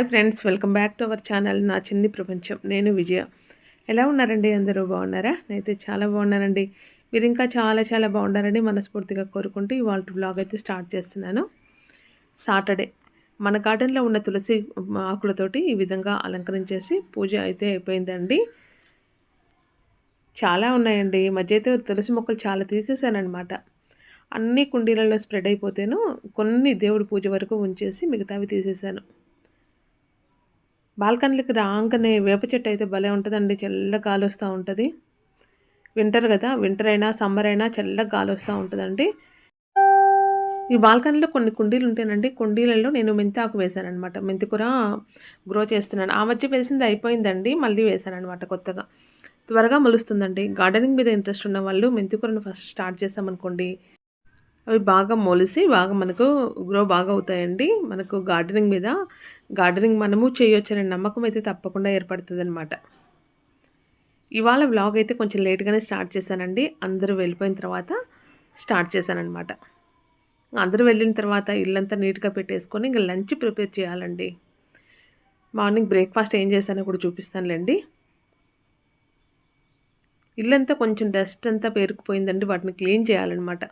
Hi friends welcome back to our channel నా చిన్ని ప్రపంచం. నేను విజయ. ఎలా ఉన్నారండి? అందరూ బాగున్నారా? నేనైతే చాలా బాగున్నానండి. మీరు ఇంకా చాలా చాలా బాగున్నారని మనస్ఫూర్తిగా కోరుకుంటూ ఇవాళ బ్లాగ్ అయితే స్టార్ట్ చేస్తున్నాను. సాటర్డే మన గార్డెన్లో ఉన్న తులసి ఆకులతోటి ఈ విధంగా అలంకరించేసి పూజ అయితే అయిపోయిందండి. చాలా ఉన్నాయండి. ఈ మధ్య అయితే తులసి మొక్కలు చాలా తీసేసానమాట అన్ని కుండీలలో స్ప్రెడ్ అయిపోతేను కొన్ని దేవుడి పూజ వరకు ఉంచేసి మిగతావి తీసేసాను. బాల్కనీలకి రాగానే వేప చెట్టు అయితే భలే ఉంటుందండి. చల్ల గాలి వస్తూ ఉంటుంది. వింటర్ కదా వింటర్ అయినా సమ్మర్ అయినా చల్ల గాలి వస్తూ ఉంటుందండి. ఈ బాల్కనీలో కొన్ని కుండీలు ఉంటానండి కుండీలలో నేను మెంతాకు వేశానమాట మెంతికూర గ్రో చేస్తున్నాను. ఆ మధ్య వేసింది అయిపోయిందండి మళ్ళీ వేశానమాట కొత్తగా. త్వరగా మొలుస్తుందండి. గార్డెనింగ్ మీద ఇంట్రెస్ట్ ఉన్న వాళ్ళు మెంతికూరను ఫస్ట్ స్టార్ట్ చేస్తామనుకోండి అవి బాగా మొలిసి బాగా మనకు గ్రో బాగా అవుతాయండి. మనకు గార్డెనింగ్ మీద గార్డెనింగ్ మనము చేయొచ్చనే నమ్మకం అయితే తప్పకుండా ఏర్పడుతుంది అనమాట ఇవాళ వ్లాగ్ అయితే కొంచెం లేట్గానే స్టార్ట్ చేశానండి. అందరూ వెళ్ళిపోయిన తర్వాత స్టార్ట్ చేశానమాట అందరూ వెళ్ళిన తర్వాత ఇల్లంతా నీట్గా పెట్టేసుకొని ఇంకా లంచ్ ప్రిపేర్ చేయాలండి. మార్నింగ్ బ్రేక్ఫాస్ట్ ఏం చేశానో కూడా చూపిస్తానులేండి. ఇల్లంతా కొంచెం డస్ట్ అంతా పేరుకుపోయిందండి. వాటిని క్లీన్ చేయాలన్నమాట.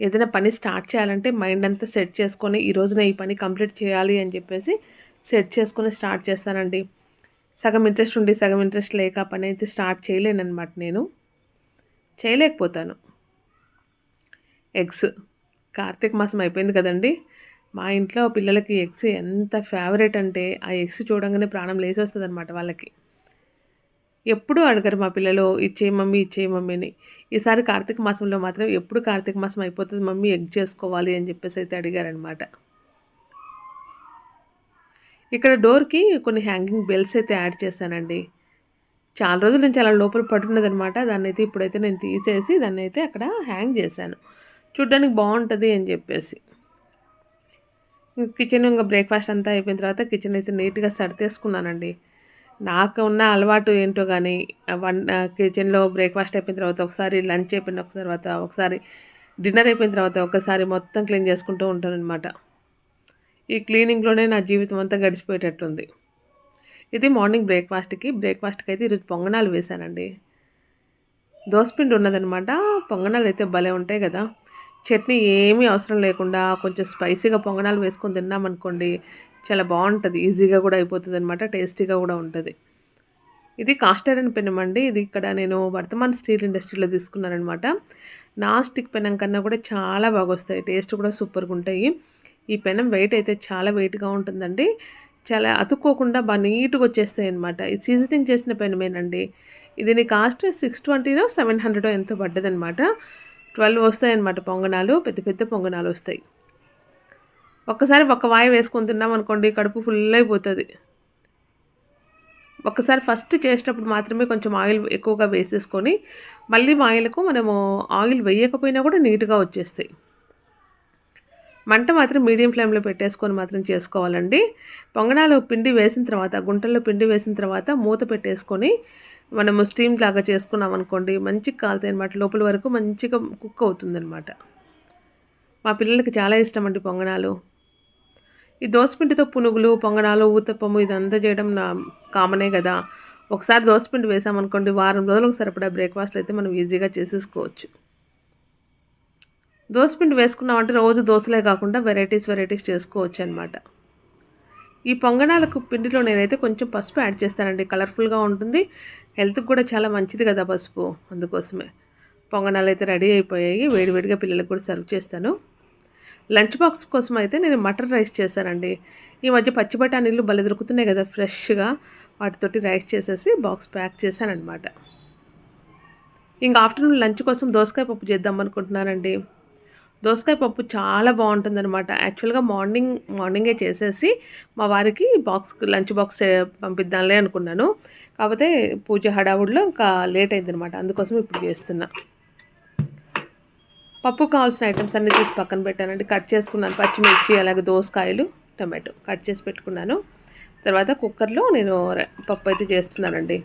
ఏదైనా పని స్టార్ట్ చేయాలంటే మైండ్ అంతా సెట్ చేసుకొని ఈ రోజున ఈ పని కంప్లీట్ చేయాలి అని చెప్పేసి సెట్ చేసుకొని స్టార్ట్ చేస్తానండి. సగం ఇంట్రెస్ట్ ఉండి సగం ఇంట్రెస్ట్ లేక పని అయితే స్టార్ట్ చేయలేనమాట నేను. చేయలేకపోతాను. ఎగ్స్. కార్తీక మాసం అయిపోయింది కదండి. మా ఇంట్లో పిల్లలకి ఎగ్స్ ఎంత ఫేవరెట్ అంటే ఆ ఎగ్స్ చూడంగానే ప్రాణం లేచి వస్తుంది అనమాట వాళ్ళకి. ఎప్పుడూ అడగరు మా పిల్లలు ఇచ్చే మమ్మీ ఇచ్చే మమ్మీని ఈసారి కార్తీక మాసంలో మాత్రం ఎప్పుడు కార్తీక మాసం అయిపోతుంది మమ్మీ ఎగ్ చేసుకోవాలి అని చెప్పేసి అయితే అడిగారనమాట. ఇక్కడ డోర్కి కొన్ని హ్యాంగింగ్ బెల్స్ అయితే యాడ్ చేశానండి. చాలా రోజుల నుంచి అలా లోపల పడున్నదనమాట దాన్ని అయితే ఇప్పుడైతే నేను తీసేసి దాన్ని అయితే అక్కడ హ్యాంగ్ చేశాను. చూడ్డానికి బాగుంటుంది అని చెప్పేసి. కిచెన్ ఇంకా బ్రేక్ఫాస్ట్ అంతా అయిపోయిన తర్వాత కిచెన్ అయితే నీట్గా సర్దేసుకున్నానండి. నాకు ఉన్న అలవాటు ఏంటో కానీ వన్ కిచెన్లో బ్రేక్ఫాస్ట్ అయిపోయిన తర్వాత ఒకసారి లంచ్ అయిపోయిన తర్వాత ఒకసారి డిన్నర్ అయిపోయిన తర్వాత ఒకసారి మొత్తం క్లీన్ చేసుకుంటూ ఉంటాను అనమాట ఈ క్లీనింగ్లోనే నా జీవితం అంతా గడిచిపోయేటట్టుంది. ఇది మార్నింగ్ బ్రేక్ఫాస్ట్కి బ్రేక్ఫాస్ట్కి అయితే ఈరోజు పొంగనాలు వేశానండి. దోసపిండి ఉన్నదనమాట పొంగనాలు అయితే భలే ఉంటాయి కదా. చట్నీ ఏమీ అవసరం లేకుండా కొంచెం స్పైసీగా పొంగనాలు వేసుకొని తిన్నామనుకోండి చాలా బాగుంటుంది. ఈజీగా కూడా అయిపోతుంది అనమాట టేస్టీగా కూడా ఉంటుంది. ఇది కాస్టర్ అండ్ పెనం అండి. ఇది ఇక్కడ నేను వర్తమాన్ స్టీల్ ఇండస్ట్రీలో తీసుకున్నానమాట నాన్ స్టిక్ పెనం కన్నా కూడా చాలా బాగా వస్తాయి టేస్ట్ కూడా సూపర్గా ఉంటాయి ఈ పెనం వెయిట్ అయితే చాలా వెయిట్గా ఉంటుందండి. చాలా అతుక్కోకుండా బాగా నీట్గా వచ్చేస్తాయి అనమాట ఈ సీజనింగ్ చేసిన పెనమేనండి ఇది కాస్ట్ సిక్స్ ట్వంటీనో సెవెన్ హండ్రెడో ఎంతో పడ్డదనమాట ట్వెల్వ్ వస్తాయన్నమాట పొంగనాలు. పెద్ద పెద్ద పొంగనాలు వస్తాయి ఒక్కసారి ఒక వాయి వేసుకొని తిన్నాం అనుకోండి కడుపు ఫుల్ అయిపోతుంది. ఒక్కసారి ఫస్ట్ చేసేటప్పుడు మాత్రమే కొంచెం ఆయిల్ ఎక్కువగా వేసేసుకొని మళ్ళీ ఆయిల్కు మనము ఆయిల్ వేయకపోయినా కూడా నీట్గా వచ్చేస్తాయి. మంట మాత్రం మీడియం ఫ్లేమ్లో పెట్టేసుకొని మాత్రం చేసుకోవాలండి. పొంగనాలు పిండి వేసిన తర్వాత గుంటల్లో పిండి వేసిన తర్వాత మూత పెట్టేసుకొని మనము స్టీమ్ లాగా చేసుకున్నాం అనుకోండి మంచిగా కాలుతాయి అనమాట లోపల వరకు మంచిగా కుక్ అవుతుందన్నమాట. మా పిల్లలకి చాలా ఇష్టం అండి పొంగనాలు. ఈ దోసపిండితో పునుగులు పొంగనాలు ఊతప్పము ఇదంతా చేయడం నా కామనే కదా. ఒకసారి దోసపిండి వేసామనుకోండి వారం రోజులకు సరిపడా బ్రేక్ఫాస్ట్లు అయితే మనం ఈజీగా చేసేసుకోవచ్చు. దోసపిండి వేసుకున్నామంటే రోజు దోశలే కాకుండా వెరైటీస్ వెరైటీస్ చేసుకోవచ్చు అనమాట ఈ పొంగనాలకు పిండిలో నేనైతే కొంచెం పసుపు యాడ్ చేస్తానండి. కలర్ఫుల్గా ఉంటుంది. హెల్త్కి కూడా చాలా మంచిది కదా పసుపు. అందుకోసమే. పొంగనాలు అయితే రెడీ అయిపోయాయి. వేడివేడిగా పిల్లలకు కూడా సర్వ్ చేస్తాను. లంచ్ బాక్స్ కోసం అయితే నేను మటర్ రైస్ చేశానండి. ఈ మధ్య పచ్చి బఠానీలు భలే దొరుకుతున్నాయి కదా ఫ్రెష్గా. వాటితోటి రైస్ చేసేసి బాక్స్ ప్యాక్ చేశానమాట ఇంకా ఆఫ్టర్నూన్ లంచ్ కోసం దోసకాయ పప్పు చేద్దాం అనుకుంటున్నానండి. దోసకాయ పప్పు చాలా బాగుంటుందన్నమాట. యాక్చువల్గా మార్నింగ్ మార్నింగే చేసేసి మా వారికి బాక్స్ లంచ్ బాక్స్ పంపిద్దాంలే అనుకున్నాను. కాకపోతే పూజ హడావుడిలో ఇంకా లేట్ అయిందనమాట అందుకోసం ఇప్పుడు చేస్తున్నా. పప్పు కావాల్సిన ఐటమ్స్ అన్నీ తీసి పక్కన పెట్టానండి. కట్ చేసుకున్నాను పచ్చిమిర్చి అలాగే దోసకాయలు టమాటో కట్ చేసి పెట్టుకున్నాను. తర్వాత కుక్కర్లో నేను పప్పు అయితే చేస్తున్నానండి.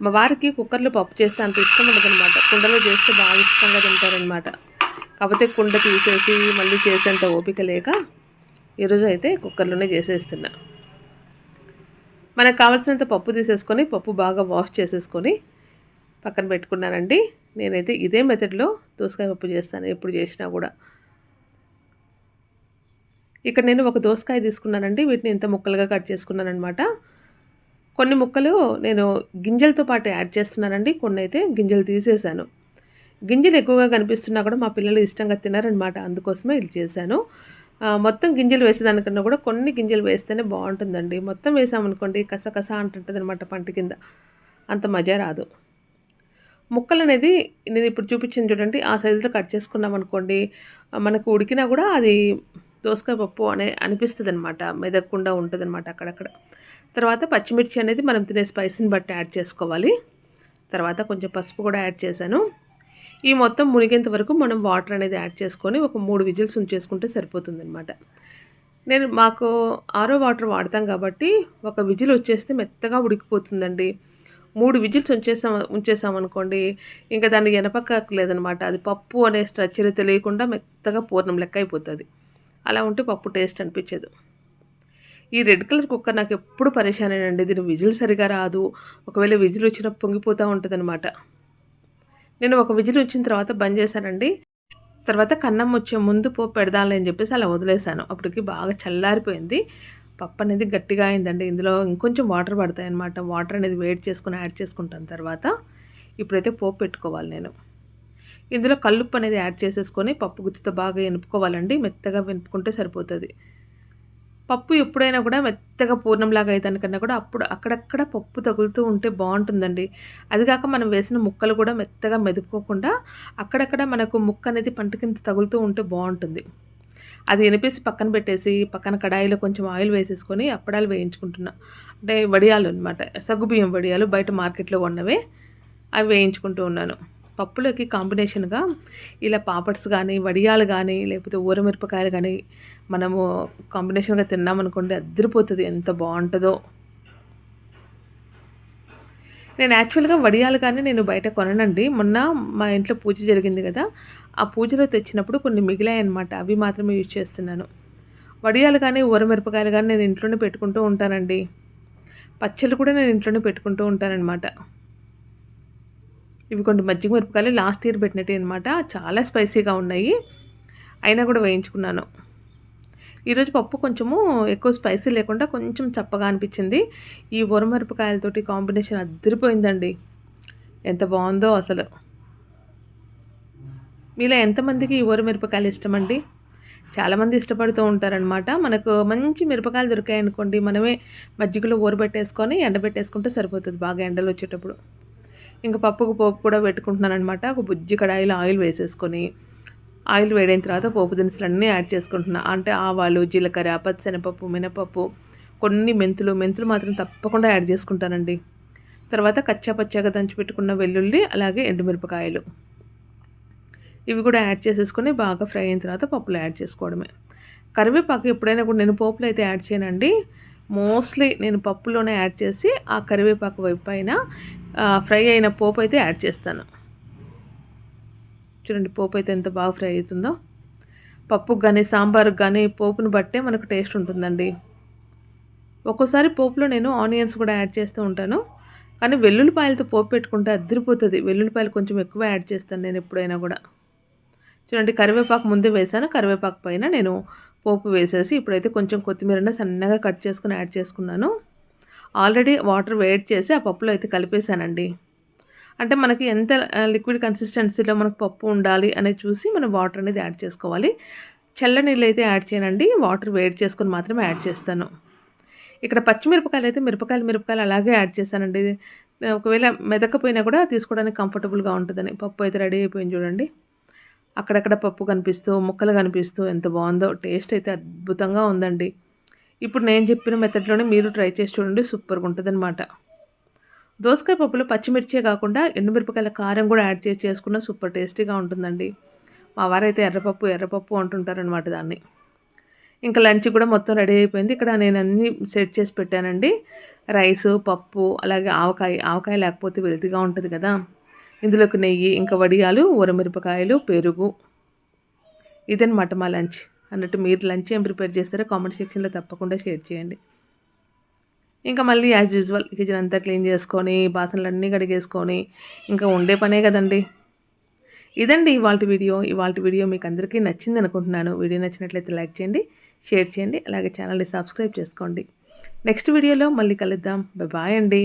మా వారికి కుక్కర్లో పప్పు చేస్తే అంత ఇష్టం ఉండదనమాట కుండలో చేస్తే బాగా ఇష్టంగా తింటారనమాట కాకపోతే కుండ తీసేసి మళ్ళీ చేసేంత ఓపిక లేక ఈరోజు అయితే కుక్కర్లోనే చేసేస్తున్నా. మనకు కావాల్సినంత పప్పు తీసేసుకొని పప్పు బాగా వాష్ చేసేసుకొని పక్కన పెట్టుకున్నానండి. నేనైతే ఇదే మెథడ్లో దోసకాయ పప్పు చేస్తాను ఎప్పుడు చేసినా కూడా. ఇక్కడ నేను ఒక దోసకాయ తీసుకున్నానండి. వీటిని ఇంత ముక్కలుగా కట్ చేసుకున్నాను అనమాట కొన్ని ముక్కలు నేను గింజలతో పాటు యాడ్ చేస్తున్నానండి. కొన్ని అయితే గింజలు తీసేసాను గింజలు ఎక్కువగా కనిపిస్తున్నా కూడా మా పిల్లలు ఇష్టంగా తినారనమాట అందుకోసమే ఇది చేశాను. మొత్తం గింజలు వేసేదానికన్నా కూడా కొన్ని గింజలు వేస్తేనే బాగుంటుందండి. మొత్తం వేసామనుకోండి కసకస అంటుంటుంది అనమాట పంట కింద. అంత మజా రాదు. ముక్కలు అనేది నేను ఇప్పుడు చూపించింది చూడండి. ఆ సైజులో కట్ చేసుకున్నాం అనుకోండి మనకు ఉడికినా కూడా అది దోసకాయ పప్పు అనే అనిపిస్తుంది అనమాట మెదక్కుండా ఉంటుంది అనమాట అక్కడక్కడ. తర్వాత పచ్చిమిర్చి అనేది మనం తినే స్పైసీని బట్టి యాడ్ చేసుకోవాలి. తర్వాత కొంచెం పసుపు కూడా యాడ్ చేశాను. ఈ మొత్తం మునిగేంత వరకు మనం వాటర్ అనేది యాడ్ చేసుకొని ఒక మూడు విజిల్స్ ఉంచేసుకుంటే సరిపోతుంది అనమాట నేను మాకు ఆరో వాటర్ వాడతాం కాబట్టి ఒక విజిల్ వచ్చేస్తే మెత్తగా ఉడికిపోతుందండి. మూడు విజిల్స్ ఉంచేసాం ఉంచేసామనుకోండి ఇంకా దాన్ని లేదనమాట అది పప్పు అనే స్ట్రక్చర్ తెలియకుండా మెత్తగా పూర్ణం లెక్క అయిపోతుంది. అలా ఉంటే పప్పు టేస్ట్ అనిపించదు. ఈ రెడ్ కలర్ కుక్కర్ నాకు ఎప్పుడు అండి దీని విజిల్ సరిగా రాదు. ఒకవేళ విజిల్ వచ్చిన పొంగిపోతూ ఉంటుంది అనమాట నేను ఒక విజిల్ వచ్చిన తర్వాత బంద్ చేశానండి. తర్వాత కన్నం వచ్చే ముందు పో పెడదాలని చెప్పేసి అలా వదిలేశాను. అప్పటికి బాగా చల్లారిపోయింది. పప్పు అనేది గట్టిగా అయిందండి. ఇందులో ఇంకొంచెం వాటర్ పడతాయి అనమాట వాటర్ అనేది వేడి చేసుకుని యాడ్ చేసుకుంటాను తర్వాత. ఇప్పుడైతే పోపు పెట్టుకోవాలి నేను. ఇందులో కల్లుప్పు అనేది యాడ్ చేసేసుకొని పప్పు గుత్తితో బాగా ఎనుపుకోవాలండి. మెత్తగా వెనుపుకుంటే సరిపోతుంది. పప్పు ఎప్పుడైనా కూడా మెత్తగా పూర్ణంలాగా అయితేకన్నా కూడా అప్పుడు అక్కడక్కడ పప్పు తగులుతూ ఉంటే బాగుంటుందండి. అది కాక మనం వేసిన ముక్కలు కూడా మెత్తగా మెదుపుకోకుండా అక్కడక్కడ మనకు ముక్క అనేది పంట కింద తగులుతూ ఉంటే బాగుంటుంది. అది ఎనిపేసి పక్కన పెట్టేసి పక్కన కడాయిలో కొంచెం ఆయిల్ వేసేసుకొని అప్పడాలు వేయించుకుంటున్నా. అంటే వడియాలు అనమాట సగ్గుబియ్యం వడియాలు బయట మార్కెట్లో ఉన్నవే అవి వేయించుకుంటూ ఉన్నాను. పప్పులోకి కాంబినేషన్గా ఇలా పాపడ్స్ కానీ వడియాలు కానీ లేకపోతే ఊరమిరపకాయలు కానీ మనము కాంబినేషన్గా తిన్నామనుకోండి అద్దరిపోతుంది ఎంత బాగుంటుందో. నేను యాక్చువల్గా వడియాలు కానీ నేను బయట కొనండి మొన్న మా ఇంట్లో పూజ జరిగింది కదా ఆ పూజలో తెచ్చినప్పుడు కొన్ని మిగిలాయి అనమాట అవి మాత్రమే యూజ్ చేస్తున్నాను. వడియాలు కానీ ఊరమిరపకాయలు కానీ నేను ఇంట్లోనే పెట్టుకుంటూ ఉంటానండి. పచ్చళ్ళు కూడా నేను ఇంట్లోనే పెట్టుకుంటూ ఉంటానన్నమాట. ఇవి కొన్ని మజ్జిగ మిరపకాయలు లాస్ట్ ఇయర్ పెట్టినట్టు అనమాట చాలా స్పైసీగా ఉన్నాయి. అయినా కూడా వేయించుకున్నాను. ఈరోజు పప్పు కొంచెము ఎక్కువ స్పైసీ లేకుండా కొంచెం చప్పగా అనిపించింది. ఈ ఉరమరపకాయలతోటి కాంబినేషన్ అద్దరిపోయిందండి ఎంత బాగుందో అసలు. మీలో ఎంతమందికి ఈ మిరపకాయలు ఇష్టమండి? చాలామంది ఇష్టపడుతూ ఉంటారనమాట మనకు మంచి మిరపకాయలు దొరికాయనుకోండి మనమే మజ్జిగలో ఊరబెట్టేసుకొని ఎండబెట్టేసుకుంటే సరిపోతుంది బాగా ఎండలు వచ్చేటప్పుడు. ఇంకా పప్పుకు పోపు కూడా పెట్టుకుంటున్నాను అనమాట ఒక బుజ్జి కడాయిలో ఆయిల్ వేసేసుకొని ఆయిల్ వేడైన తర్వాత పోపు దినుసులు అన్నీ యాడ్ చేసుకుంటున్నా. అంటే ఆవాలు జీలకర్ర పచ్చనపప్పు మినపప్పు కొన్ని మెంతులు. మెంతులు మాత్రం తప్పకుండా యాడ్ చేసుకుంటానండి. తర్వాత కచ్చా పచ్చాగా దంచి పెట్టుకున్న వెల్లుల్లి అలాగే ఎండుమిరపకాయలు. ఇవి కూడా యాడ్ చేసేసుకొని బాగా ఫ్రై అయిన తర్వాత పప్పులు యాడ్ చేసుకోవడమే. కరివేపాకు ఎప్పుడైనా కూడా నేను పోపులు అయితే యాడ్ చేయనండి. మోస్ట్లీ నేను పప్పులోనే యాడ్ చేసి ఆ కరివేపాకు వైపు పైన ఫ్రై అయిన పోపు అయితే యాడ్ చేస్తాను. చూడండి పోపు అయితే ఎంత బాగా ఫ్రై అవుతుందో. పప్పుకు కానీ సాంబార్కి కానీ పోపును బట్టే మనకు టేస్ట్ ఉంటుందండి. ఒక్కోసారి పోపులో నేను ఆనియన్స్ కూడా యాడ్ చేస్తూ ఉంటాను. కానీ వెల్లుల్లిపాయలతో పోపు పెట్టుకుంటే అద్దరిపోతుంది వెల్లుల్లిపాయలు కొంచెం ఎక్కువ యాడ్ చేస్తాను నేను ఎప్పుడైనా కూడా. చూడండి కరివేపాకు ముందే వేసాను. కరివేపాకు పైన నేను పోపు వేసేసి ఇప్పుడైతే కొంచెం కొత్తిమీర సన్నగా కట్ చేసుకుని యాడ్ చేసుకున్నాను. ఆల్రెడీ వాటర్ వేడి చేసి ఆ పప్పులో అయితే కలిపేశానండి. అంటే మనకి ఎంత లిక్విడ్ కన్సిస్టెన్సీలో మనకు పప్పు ఉండాలి అనేది చూసి మనం వాటర్ అనేది యాడ్ చేసుకోవాలి. చల్ల నీళ్ళు అయితే యాడ్ చేయనండి. వాటర్ వేడి చేసుకొని మాత్రమే యాడ్ చేస్తాను. ఇక్కడ పచ్చిమిరపకాయలు అయితే మిరపకాయలు మిరపకాయలు అలాగే యాడ్ చేశానండి ఒకవేళ మెదకపోయినా కూడా తీసుకోవడానికి కంఫర్టబుల్గా ఉంటుందని. పప్పు అయితే రెడీ అయిపోయింది చూడండి. అక్కడక్కడ పప్పు కనిపిస్తూ ముక్కలు కనిపిస్తూ ఎంత బాగుందో టేస్ట్ అయితే అద్భుతంగా ఉందండి. ఇప్పుడు నేను చెప్పిన మెథడ్లోనే మీరు ట్రై చేసి చూడండి సూపర్గా ఉంటుంది అనమాట దోసకాయ పప్పులో పచ్చిమిర్చే కాకుండా ఎండుమిరపకాయల కారం కూడా యాడ్ చేసి చేసుకున్న సూపర్ టేస్టీగా ఉంటుందండి. మా వారైతే ఎర్రపప్పు ఎర్రపప్పు అంటుంటారనమాట దాన్ని. ఇంకా లంచ్ కూడా మొత్తం రెడీ అయిపోయింది. ఇక్కడ నేను అన్నీ సెట్ చేసి పెట్టానండి. రైసు పప్పు అలాగే ఆవకాయ ఆవకాయ లేకపోతే వెల్తిగా ఉంటుంది కదా. ఇందులోకి నెయ్యి ఇంకా వడియాలు ఊరమిరపకాయలు పెరుగు. ఇదనమాట మా లంచ్. అన్నట్టు మీరు లంచ్ ఏం ప్రిపేర్ చేస్తారో కామెంట్ సెక్షన్లో తప్పకుండా షేర్ చేయండి. ఇంకా మళ్ళీ యాజ్ యూజువల్ కిచెన్ అంతా క్లీన్ చేసుకొని బాసనలన్నీ కడిగేసుకొని ఇంకా ఉండే పనే కదండి. ఇదండి ఇవాళ వీడియో. ఇవాళ వీడియో మీకు అందరికీ నచ్చింది అనుకుంటున్నాను. వీడియో నచ్చినట్లయితే లైక్ చేయండి షేర్ చేయండి అలాగే ఛానల్ని సబ్స్క్రైబ్ చేసుకోండి. నెక్స్ట్ వీడియోలో మళ్ళీ కలుద్దాం. బాయ్ అండి.